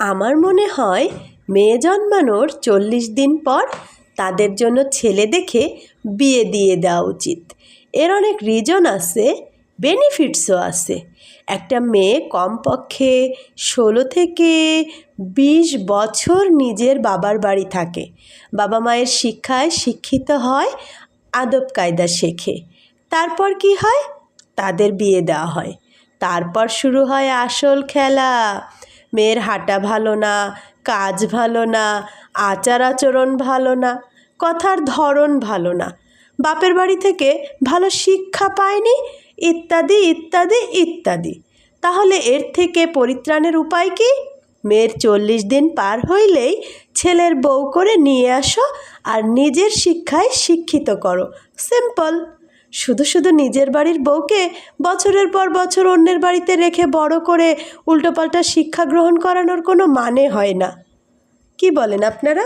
আমার মনে হয় মেয়ে জন্মানোর চল্লিশ দিন পর তাদের জন্য ছেলে দেখে বিয়ে দিয়ে দেওয়া উচিত। এর অনেক রিজন আছে বেনিফিটসও আছে। একটা মেয়ে কমপক্ষে ষোলো থেকে বিশ বছর নিজের বাবার বাড়ি থাকে। বাবা মায়ের শিক্ষায় শিক্ষিত হয়, আদব কায়দা শেখে। তারপর কি হয়? তাদের বিয়ে দেওয়া হয়। তারপর শুরু হয় আসল খেলা। মেয়ের হাঁটা ভালো না, কাজ ভালো না, আচার আচরণ ভালো না, কথার ধরন ভালো না। বাপের বাড়ি থেকে ভালো শিক্ষা পায়নি, ইত্যাদি ইত্যাদি ইত্যাদি। তাহলে এর থেকে পরিত্রাণের উপায় কি? মেয়ের চল্লিশ দিন পার হইলেই ছেলের বউ করে নিয়ে আসো আর নিজের শিক্ষায় শিক্ষিত করো। সিম্পল। শুধু শুধু নিজের বাড়ির বউকে বছরের পর বছর অন্যের বাড়িতে রেখে বড় করে উল্টোপাল্টা শিক্ষা গ্রহণ করানোর কোনো মানে হয় না। কি বলেন আপনারা?